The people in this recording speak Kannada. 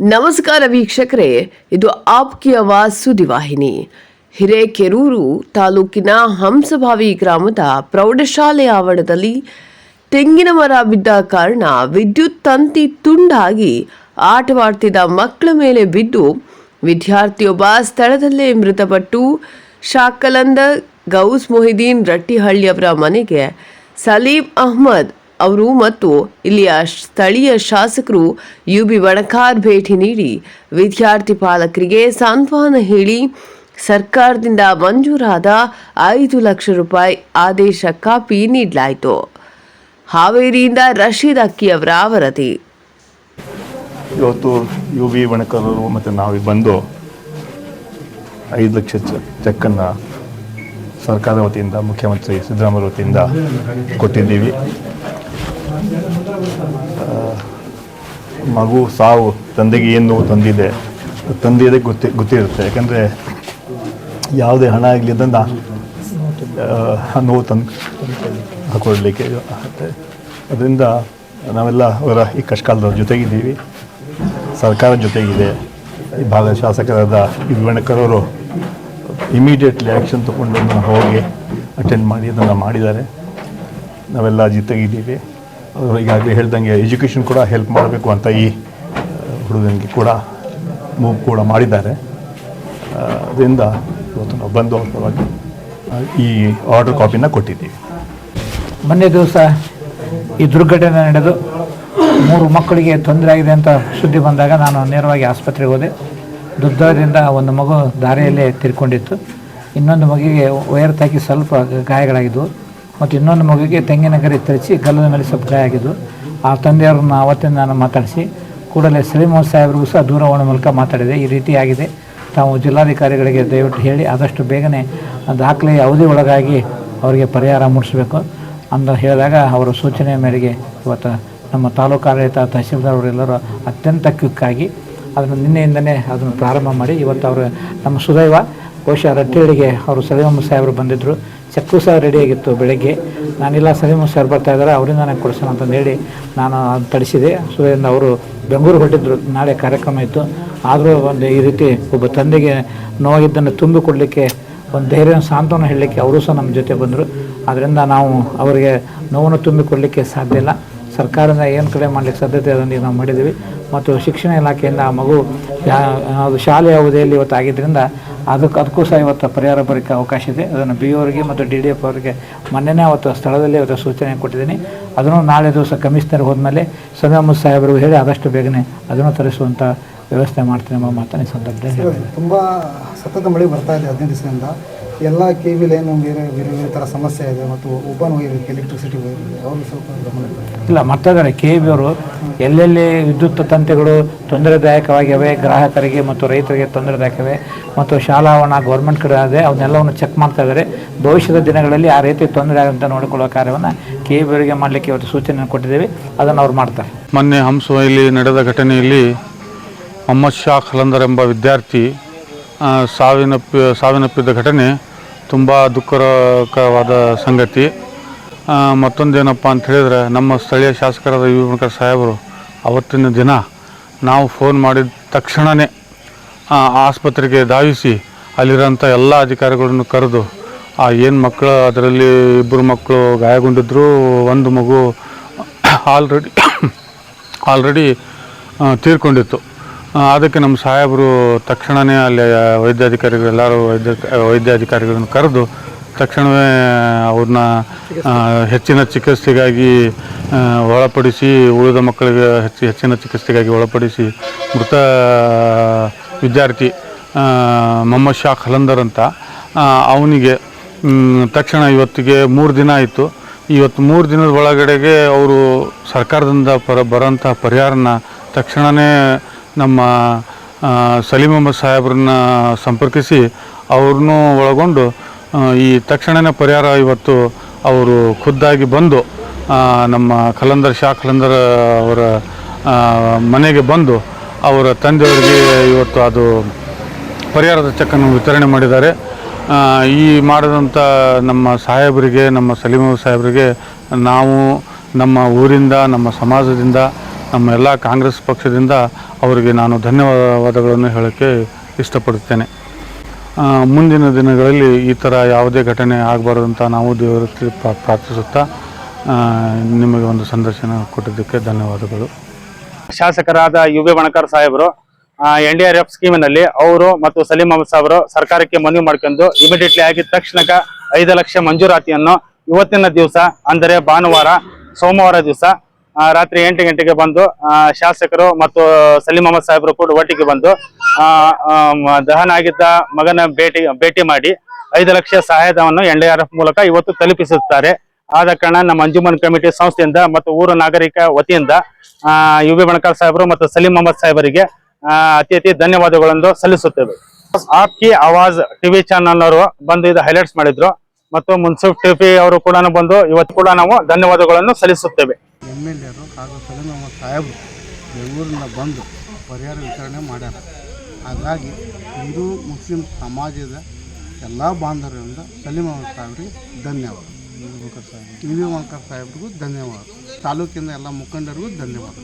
ನಮಸ್ಕಾರ ವೀಕ್ಷಕರೇ, ಇದು ಆಪ್ಕಿ ಆವಾಜ್ ಸುದ್ದಿವಾಹಿನಿ ಹಿರೇಕೆರೂರು ತಾಲೂಕಿನ ಹಂಸಭಾವಿ ಗ್ರಾಮದ ಪ್ರೌಢಶಾಲೆ ಆವರಣದಲ್ಲಿ ತೆಂಗಿನ ಮರ ಬಿದ್ದ ಕಾರಣ ವಿದ್ಯುತ್ ತಂತಿ ತುಂಡಾಗಿ ಆಟವಾಡ್ತಿದ್ದ ಮಕ್ಕಳ ಮೇಲೆ ಬಿದ್ದು ವಿದ್ಯಾರ್ಥಿಯೊಬ್ಬ ಸ್ಥಳದಲ್ಲೇ ಮೃತಪಟ್ಟು ಶಾಕಲಂದ ಗೌಸ್ ಮೊಹಿದ್ದೀನ್ ರಟ್ಟಿಹಳ್ಳಿಯವರ ಮನೆಗೆ ಸಲೀಂ ಅಹ್ಮದ್ ಅವರು ಮತ್ತು ಇಲ್ಲಿಯ ಸ್ಥಳೀಯ ಶಾಸಕರು ಯು ಬಿ ಬಣಕಾರ್ ಭೇಟಿ ನೀಡಿ ವಿದ್ಯಾರ್ಥಿ ಪಾಲಕರಿಗೆ ಸಾಂತ್ವನ ಹೇಳಿ ಸರ್ಕಾರದಿಂದ ಮಂಜೂರಾದ ಐದು ಲಕ್ಷ ರೂಪಾಯಿ ಆದೇಶ ಕಾಪಿ ನೀಡಲಾಯಿತು. ಹಾವೇರಿಯಿಂದ ರಶೀದ್ ಅಕ್ಕಿಯವರ ವರದಿ. ಇವತ್ತು ಯು ಬಣಕರವರು ಮತ್ತು ನಾವು ಬಂದು ಐದು ಲಕ್ಷ ಚೆಕ್ಕನ್ನು ಸರ್ಕಾರದ ವತಿಯಿಂದ, ಮುಖ್ಯಮಂತ್ರಿ ಸಿದ್ದರಾಮಯ್ಯ ವತಿಯಿಂದ ಕೊಟ್ಟಿದ್ದೀವಿ. ಮಗು, ಸಾವು, ತಂದೆಗೆ ಏನು ನೋವು ತಂದಿದೆ ತಂದೆಯದೇ ಗೊತ್ತಿ, ಗೊತ್ತಿರುತ್ತೆ. ಯಾಕಂದರೆ ಯಾವುದೇ ಹಣ ಆಗಲಿ ಅದನ್ನು ನೋವು ತಂದು ಆಗುತ್ತೆ. ಅದರಿಂದ ನಾವೆಲ್ಲ ಅವರ ಈ ಕಷ್ಟಕಾಲದ ಜೊತೆಗಿದ್ದೀವಿ. ಸರ್ಕಾರ ಜೊತೆಗಿದೆ. ಈ ಭಾಗದ ಶಾಸಕರಾದ ವಿವಣಕರವರು ಇಮಿಡಿಯೇಟ್ಲಿ ಆ್ಯಕ್ಷನ್ ತೊಗೊಂಡು ಹೋಗಿ ಅಟೆಂಡ್ ಮಾಡಿ, ಅದನ್ನು ಮಾಡಿದ್ದಾರೆ. ನಾವೆಲ್ಲ ಜೊತೆಗಿದ್ದೀವಿ. ಈಗಾಗಲೇ ಹೇಳ್ದಂಗೆ ಎಜುಕೇಷನ್ ಕೂಡ ಹೆಲ್ಪ್ ಮಾಡಬೇಕು ಅಂತ ಈ ಹುಡುಗನಿಗೆ ಕೂಡ ಮೂವ್ ಕೂಡ ಮಾಡಿದ್ದಾರೆ. ಅದರಿಂದ ಇವತ್ತು ನಾವು ಬಂದು ಈ ಆರ್ಡರ್ ಕಾಪಿನ ಕೊಟ್ಟಿದ್ದೀವಿ. ಮೊನ್ನೆ ದಿವಸ ಈ ದುರ್ಘಟನೆ ನಡೆದು ಮೂರು ಮಕ್ಕಳಿಗೆ ತೊಂದರೆ ಆಗಿದೆ ಅಂತ ಸುದ್ದಿ ಬಂದಾಗ ನಾನು ನೇರವಾಗಿ ಆಸ್ಪತ್ರೆಗೆ ಹೋದೆ. ದುರ್ದೈವದಿಂದ ಒಂದು ಮಗು ದಾರಿಯಲ್ಲೇ ತಿರ್ಕೊಂಡಿತ್ತು. ಇನ್ನೊಂದು ಮಗುವಿಗೆ ವೈರ್ ತಾಕಿ ಸ್ವಲ್ಪ ಗಾಯಗಳಾಗಿದ್ದವು ಮತ್ತು ಇನ್ನೊಂದು ಮಗುವಿಗೆ ತೆಂಗಿನ ಗರಿ ತರಿಸಿ ಗಲ್ಲದ ಮೇಲೆ ಸ್ವಲ್ಪ ಗಾಯ ಆಗಿದ್ದು, ಆ ತಂದೆಯವ್ರನ್ನ ಆವತ್ತಿನ ನಾನು ಮಾತಾಡಿಸಿ, ಕೂಡಲೇ ಶ್ರೀಮೋಹನ್ ಸಾಹೇಬ್ರಿಗೂ ಸಹ ದೂರವಾಣಿ ಮೂಲಕ ಮಾತಾಡಿದೆ. ಈ ರೀತಿ ಆಗಿದೆ ತಾವು ಜಿಲ್ಲಾಧಿಕಾರಿಗಳಿಗೆ ದಯವಿಟ್ಟು ಹೇಳಿ, ಆದಷ್ಟು ಬೇಗನೆ ದಾಖಲೆಯ ಅವಧಿ ಒಳಗಾಗಿ ಅವರಿಗೆ ಪರಿಹಾರ ಮೂಡಿಸಬೇಕು ಅಂತ ಹೇಳಿದಾಗ ಅವರ ಸೂಚನೆಯ ಮೇರೆಗೆ ಇವತ್ತು ನಮ್ಮ ತಾಲೂಕು ಆಡಳಿತ ತಹಸೀಲ್ದಾರ್ ಅವರೆಲ್ಲರೂ ಅತ್ಯಂತ ಕ್ಯುಕ್ಕಾಗಿ ಅದನ್ನು ನಿನ್ನೆಯಿಂದಲೇ ಅದನ್ನು ಪ್ರಾರಂಭ ಮಾಡಿ, ಇವತ್ತು ಅವರು ನಮ್ಮ ಸುದೈವ ಬಹುಶಃ ರಟ್ಟಿಹಳ್ಳಿಗೆ ಅವರು ಸಲೀಮಮ್ಮ ಸಾಹೇಬರು ಬಂದಿದ್ದರು ಚೆಕ್ಕು ಸಹ ರೆಡಿಯಾಗಿತ್ತು ಬೆಳಗ್ಗೆ. ನಾನಿಲ್ಲ, ಸಲೀಮಮ್ಮ ಸಾಹೇಬ್ ಬರ್ತಾ ಇದ್ದಾರೆ, ಅವರಿಂದ ನನಗೆ ಕೊಡಿಸೋಣ ಅಂತಂದು ಹೇಳಿ ನಾನು ಅದು ತಡಿಸಿದೆ ಸೊ ಅವರು ಬೆಂಗಳೂರು ಹೊರಟಿದ್ರು. ನಾಳೆ ಕಾರ್ಯಕ್ರಮ ಇತ್ತು. ಆದರೂ ಒಂದು ಈ ರೀತಿ ಒಬ್ಬ ತಂದೆಗೆ ನೋವಾಗಿದ್ದನ್ನು ತುಂಬಿಕೊಡಲಿಕ್ಕೆ ಒಂದು ಧೈರ್ಯ ಸಾಂತ್ವನ ಹೇಳಲಿಕ್ಕೆ ಅವರು ಸಹ ನಮ್ಮ ಜೊತೆ ಬಂದರು. ಅದರಿಂದ ನಾವು ಅವರಿಗೆ ನೋವನ್ನು ತುಂಬಿಕೊಡಲಿಕ್ಕೆ ಸಾಧ್ಯ ಇಲ್ಲ. ಸರ್ಕಾರದಿಂದ ಏನು ಕಡೆ ಮಾಡಲಿಕ್ಕೆ ಸಾಧ್ಯತೆ ಅದನ್ನು ನಾವು ಮಾಡಿದ್ದೀವಿ. ಮತ್ತು ಶಿಕ್ಷಣ ಇಲಾಖೆಯಿಂದ ಆ ಮಗು, ಯಾ- ಶಾಲೆಯ ಅವಧಿಯಲ್ಲಿ ಇವತ್ತು ಆಗಿದ್ದರಿಂದ ಅದಕ್ಕೆ ಅದಕ್ಕೂ ಸಹ ಇವತ್ತು ಪರಿಹಾರ ಬರೋಕ್ಕೆ ಅವಕಾಶ ಇದೆ. ಅದನ್ನು ಬಿ ಅವರಿಗೆ ಮತ್ತು ಡಿ ಡಿ ಎಫ್ ಅವರಿಗೆ ಮೊನ್ನೆನೇ ಅವತ್ತು ಸ್ಥಳದಲ್ಲಿ ಅವತ್ತು ಸೂಚನೆ ಕೊಟ್ಟಿದ್ದೀನಿ. ಅದನ್ನು ನಾಳೆ ದಿವಸ ಕಮಿಷನರ್ ಹೋದ್ಮೇಲೆ ಸದಾಮ ಸಾಹೇಬರು ಹೇಳಿ ಆದಷ್ಟು ಬೇಗನೆ ಅದನ್ನು ತರಿಸುವಂಥ ವ್ಯವಸ್ಥೆ ಮಾಡ್ತೀನಿ ಎಂಬ ಮಾತನ್ನು ಸಂದರ್ಭದಲ್ಲಿ. ತುಂಬ ಸತತ ಮಳೆ ಬರ್ತಾ ಇದೆ ಹದಿನೈದು ದಿವಸದಿಂದ. ಎಲ್ಲ ಕೆ ಏನು ಲೈನ್ ಬೇರೆ ಬೇರೆ ಬೇರೆ ಥರ ಸಮಸ್ಯೆ ಇದೆ ಮತ್ತು ಓಪನ್ ವೈರ್ ಎಲೆಕ್ಟ್ರಿಸಿಟಿ ವೈರ್ ಇದೆ ಅವರು ಸ್ವಲ್ಪ ಗಮನ ಇಲ್ಲ ಮತ್ತದರೆ ಕೆ ಬಿ ಅವರು ಎಲ್ಲೆಲ್ಲಿ ವಿದ್ಯುತ್ ತಂತಿಗಳು ತೊಂದರೆದಾಯಕವಾಗಿವೆ ಗ್ರಾಹಕರಿಗೆ ಮತ್ತು ರೈತರಿಗೆ ತೊಂದರೆದಾಯಕವೆ ಮತ್ತು ಶಾಲಾ ಆವರಣ ಗೌರ್ಮೆಂಟ್ ಕಡೆ ಇದೆ ಅವನ್ನೆಲ್ಲವನ್ನು ಚೆಕ್ ಮಾಡ್ತಾ ಇದ್ದಾರೆ. ಭವಿಷ್ಯದ ದಿನಗಳಲ್ಲಿ ಆ ರೀತಿ ತೊಂದರೆ ಆಗಂತ ನೋಡಿಕೊಳ್ಳುವ ಕಾರ್ಯವನ್ನು ಕೆ ಬಿ ಅವರಿಗೆ ಮಾಡಲಿಕ್ಕೆ ಇವತ್ತು ಸೂಚನೆ ಕೊಟ್ಟಿದ್ದೀವಿ. ಅದನ್ನು ಅವ್ರು ಮಾಡ್ತಾರೆ. ಮೊನ್ನೆ ಹಂಸವಲ್ಲಿ ನಡೆದ ಘಟನೆಯಲ್ಲಿ ಮೊಹಮ್ಮದ್ ಶಾ ಖಲಂದರ್ ಎಂಬ ವಿದ್ಯಾರ್ಥಿ ಸಾವಿನಪ್ಪಿ ಸಾವಿನಪ್ಪಿದ ಘಟನೆ ತುಂಬ ದುಃಖಕರವಾದ ಸಂಗತಿ. ಮತ್ತೊಂದೇನಪ್ಪ ಅಂತ ಹೇಳಿದ್ರೆ, ನಮ್ಮ ಸ್ಥಳೀಯ ಶಾಸಕರಾದ ಯು. ವಿ. ಸಾಹೇಬರು ಅವತ್ತಿನ ದಿನ ನಾವು ಫೋನ್ ಮಾಡಿದ ತಕ್ಷಣವೇ ಆಸ್ಪತ್ರೆಗೆ ಧಾವಿಸಿ ಅಲ್ಲಿರೋಂಥ ಎಲ್ಲ ಅಧಿಕಾರಿಗಳನ್ನು ಕರೆದು, ಆ, ಏನು ಮಕ್ಕಳು, ಅದರಲ್ಲಿ ಇಬ್ಬರು ಮಕ್ಕಳು ಗಾಯಗೊಂಡಿದ್ದರು ಒಂದು ಮಗು ಆಲ್ರೆಡಿ ಆಲ್ರೆಡಿ ತೀರ್ಕೊಂಡಿತ್ತು. ಅದಕ್ಕೆ ನಮ್ಮ ಸಾಹೇಬರು ತಕ್ಷಣವೇ ಅಲ್ಲಿ ವೈದ್ಯಾಧಿಕಾರಿಗಳು, ಎಲ್ಲರೂ ವೈದ್ಯ, ವೈದ್ಯಾಧಿಕಾರಿಗಳನ್ನು ಕರೆದು ತಕ್ಷಣವೇ ಅವ್ರನ್ನ ಹೆಚ್ಚಿನ ಚಿಕಿತ್ಸೆಗಾಗಿ ಒಳಪಡಿಸಿ, ಉಳಿದ ಮಕ್ಕಳಿಗೆ ಹೆಚ್ಚು, ಹೆಚ್ಚಿನ ಚಿಕಿತ್ಸೆಗಾಗಿ ಒಳಪಡಿಸಿ ಮೃತ, ವಿದ್ಯಾರ್ಥಿ ಮೊಹಮ್ಮದ್ ಶಾ ಖಲಂದರ್ ಅಂತ ಅವನಿಗೆ ತಕ್ಷಣ ಇವತ್ತಿಗೆ ಮೂರು ದಿನ ಆಯಿತು. ಇವತ್ತು ಮೂರು ದಿನದ ಒಳಗಡೆಗೆ ಅವರು ಸರ್ಕಾರದಿಂದ ಪರ ಬರೋಂಥ ಪರಿಹಾರನ ತಕ್ಷಣವೇ ನಮ್ಮ ಸಲೀಮ್ ಸಲೀಂ ಅಹಮದ್ ಸಾಹೇಬ್ರನ್ನ ಸಂಪರ್ಕಿಸಿ ಅವ್ರನ್ನೂ ಒಳಗೊಂಡು ಈ ತಕ್ಷಣನೇ ಪರಿಹಾರ ಇವತ್ತು ಅವರು ಖುದ್ದಾಗಿ ಬಂದು ನಮ್ಮ ಖಲಂದರ್ ಶಾ ಖಲಂದರ್ ಅವರ ಮನೆಗೆ ಬಂದು ಅವರ ತಂದೆಯವರಿಗೆ ಇವತ್ತು ಅದು ಪರಿಹಾರದ ಚೆಕ್ಕನ್ನು ವಿತರಣೆ ಮಾಡಿದ್ದಾರೆ. ಈ ಮಾಡಿದಂಥ ನಮ್ಮ ಸಾಹೇಬರಿಗೆ, ನಮ್ಮ ಸಲೀಮ ಸಾಹೇಬರಿಗೆ ನಾವು ನಮ್ಮ ಊರಿಂದ, ನಮ್ಮ ಸಮಾಜದಿಂದ ನಮ್ಮ ಎಲ್ಲ ಕಾಂಗ್ರೆಸ್ ಪಕ್ಷದಿಂದ ಅವರಿಗೆ ನಾನು ಧನ್ಯವಾದಗಳನ್ನು ಹೇಳೋಕ್ಕೆ ಇಷ್ಟಪಡುತ್ತೇನೆ. ಮುಂದಿನ ದಿನಗಳಲ್ಲಿ ಈ ಥರ ಯಾವುದೇ ಘಟನೆ ಆಗಬಾರ್ದಂತ ನಾವು ದೇವರ ಪ್ರಾರ್ಥಿಸುತ್ತಾ ನಿಮಗೆ ಒಂದು ಸಂದರ್ಶನ ಕೊಟ್ಟಿದ್ದಕ್ಕೆ ಧನ್ಯವಾದಗಳು. ಶಾಸಕರಾದ ಯು ಬಿ ಬಣಕರ್ ಸಾಹೇಬರು ಎನ್ ಡಿ ಆರ್ ಎಫ್ ಸ್ಕೀಮಿನಲ್ಲಿ ಅವರು ಮತ್ತು ಸಲೀಂ ಅಹಮದ್ ಸಾಹೇಬರು ಸರ್ಕಾರಕ್ಕೆ ಮನವಿ ಮಾಡ್ಕೊಂಡು ಇಮಿಡಿಯೇಟ್ಲಿ ಆಗಿದ ತಕ್ಷಣಕ್ಕೆ ಐದು ಲಕ್ಷ ಮಂಜೂರಾತಿಯನ್ನು ಇವತ್ತಿನ ದಿವಸ, ಅಂದರೆ ಭಾನುವಾರ, ಸೋಮವಾರ ದಿವಸ ರಾತ್ರಿ ಎಂಟು ಗಂಟೆಗೆ ಬಂದು ಶಾಸಕರು ಮತ್ತು ಸಲೀಂ ಅಹಮದ್ ಸಾಹೇಬರು ಕೂಡ ಒಟ್ಟಿಗೆ ಬಂದು ದಹನ ಆಗಿದ್ದ ಮಗನ ಭೇಟಿ ಭೇಟಿ ಮಾಡಿ ಐದು ಲಕ್ಷ ಸಹಾಯಧನವನ್ನು ಎನ್ ಡಿ ಆರ್ ಎಫ್ ಮೂಲಕ ಇವತ್ತು ತಲುಪಿಸುತ್ತಾರೆ. ಆದ ಕಾರಣ ನಮ್ಮ ಅಂಜುಮನ್ ಕಮಿಟಿ ಸಂಸ್ಥೆಯಿಂದ ಮತ್ತು ಊರು ನಾಗರಿಕ ವತಿಯಿಂದ ಯು ಬಿ ಬಣಕಾರ್ ಸಾಹೇಬರು ಮತ್ತು ಸಲೀಂ ಅಹಮದ್ ಸಾಹೇಬರಿಗೆ ಅತಿ ಅತಿ ಧನ್ಯವಾದಗಳನ್ನು ಸಲ್ಲಿಸುತ್ತೇವೆ. ಆಪ್ಕಿ ಆವಾಜ್ ಟಿವಿ ಚಾನಲ್ ಅವರು ಬಂದು ಇದು ಹೈಲೈಟ್ಸ್ ಮಾಡಿದ್ರು. ಮತ್ತು ಮುನ್ಸಿಫ್ ಟಿಫಿ ಅವರು ಕೂಡ ಬಂದು ಇವತ್ತು ಕೂಡ ನಾವು ಧನ್ಯವಾದಗಳನ್ನು ಸಲ್ಲಿಸುತ್ತೇವೆ. ಎಂ ಎಲ್ ಎರು ಹಾಗೂ ಸಲೀಂ ನಮ್ಮ ಸಾಹೇಬರು ಬೆಂಗಳೂರಿಂದ ಬಂದು ಪರಿಹಾರ ವಿತರಣೆ ಮಾಡ್ಯಾರ. ಹಾಗಾಗಿ ಹಿಂದೂ ಮುಸ್ಲಿಂ ಸಮಾಜದ ಎಲ್ಲ ಬಾಂಧವರಿಂದ ಸಲೀಮ್ ಅಹಮದ್ ಸಾಹೇಬ್ರಿಗೆ ಧನ್ಯವಾದ. ಟಿ ವಿ ಮಂಕರ್ ಸಾಹೇಬ್ರಿಗೂ ಧನ್ಯವಾದ. ತಾಲೂಕಿನ ಎಲ್ಲ ಮುಖಂಡರಿಗೂ ಧನ್ಯವಾದ.